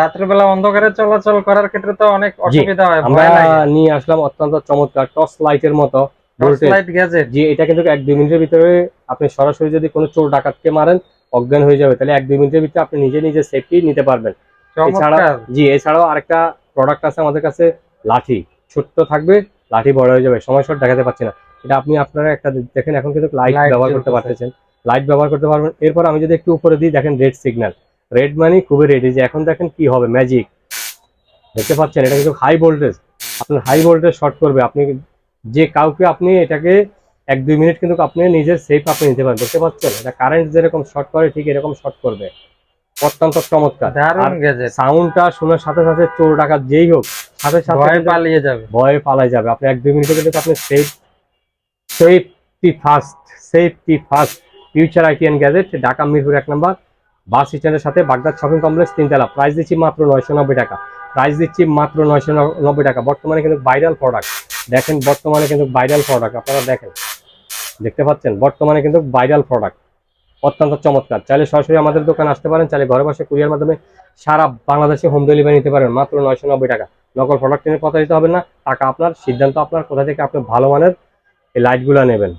রাত্রেবেলা অন্ধকারে চলাচল করার ক্ষেত্রে তো অনেক অসুবিধা হয় আমরা নিয়ে আসলাম অত্যন্ত চমৎকার টর্চ লাইটের মতো লাইট গ্যাজেট। জি এটা কিন্তু এক দুই মিনিটের ভিতরে আপনি সরাসরি যদি কোনো চোর ডাকাতকে মারেন অজ্ঞান হয়ে যাবে। তাহলে এক দুই মিনিটের ভিতরে আপনি নিজে নিজে সেফটি নিতে পারবেন। এছাড়া জি এছাড়াও আরেকটা প্রোডাক্ট আছে আমাদের কাছে লাঠি। ছোট্ট থাকবে লাঠি বড় হয়ে যাবে। সময় শর্ট দেখাতে পাচ্ছি না। এটা আপনি আপনারা একটা দেখেন এখন কিন্তু লাইট ব্যবহার করতে। পারতেছেন। লাইট ব্যবহার করতে পারবেন। এরপর আমি যদি একটু উপরে দিই দেখেন রেড সিগন্যাল রেড মানে খুবই রেড যে এখন দেখেন কি হবে ম্যাজিক দেখতে পাচ্ছেন এটা কিন্তু হাই ভোল্টেজ আপনার হাই ভোল্টেজ শর্ট করবে আপনি যে কাউকে আপনি এটাকে এক দুই মিনিট কিন্তু আপনি নিজের সেফ আপনি নিতে পারেন। দেখতে পাচ্ছেন এটা কারেন্ট যেরকম শর্ট করে ঠিক এরকম শর্ট করবে। অত্যন্ত চমৎকার। সাউন্ডটা শোনার সাথে সাথে চোর ডাকাত যেই হোক সাথে সাথে ভয় পালিয়ে যাবে। ভয়ে পালাই যাবে। আপনি এক দুই মিনিটে কিন্তু আপনি safe safety first safety first future IT and gadget Dhaka Mirpur এক নম্বর। বাস স্ট্যান্ডের সাথে বাগদাদ শপিং কমপ্লেক্স তিনতলা। প্রাইস দিচ্ছি মাত্র নয়শো নব্বই টাকা। প্রাইস দিচ্ছি মাত্র নয়শো নব্বই টাকা। বর্তমানে কিন্তু ভাইরাল প্রোডাক্ট দেখেন, বর্তমানে কিন্তু ভাইরাল প্রোডাক্ট আপনারা দেখেন। দেখতে পাচ্ছেন? বর্তমানে কিন্তু ভাইরাল প্রোডাক্ট অত্যন্ত চমৎকার। চাইলে সরাসরি আমাদের দোকানে আসতে পারেন। চাইলে ঘরে বসে কুরিয়ার মাধ্যমে সারা বাংলাদেশে হোম ডেলিভারি নিতে পারেন। মাত্র নয়শো নব্বই টাকা। নকল প্রোডাক্ট নিয়ে কথা দিতে হবে না। টাকা আপনার, সিদ্ধান্ত আপনার। কোথা থেকে আপনি ভালো মানের এই লাইটগুলো নেবেন?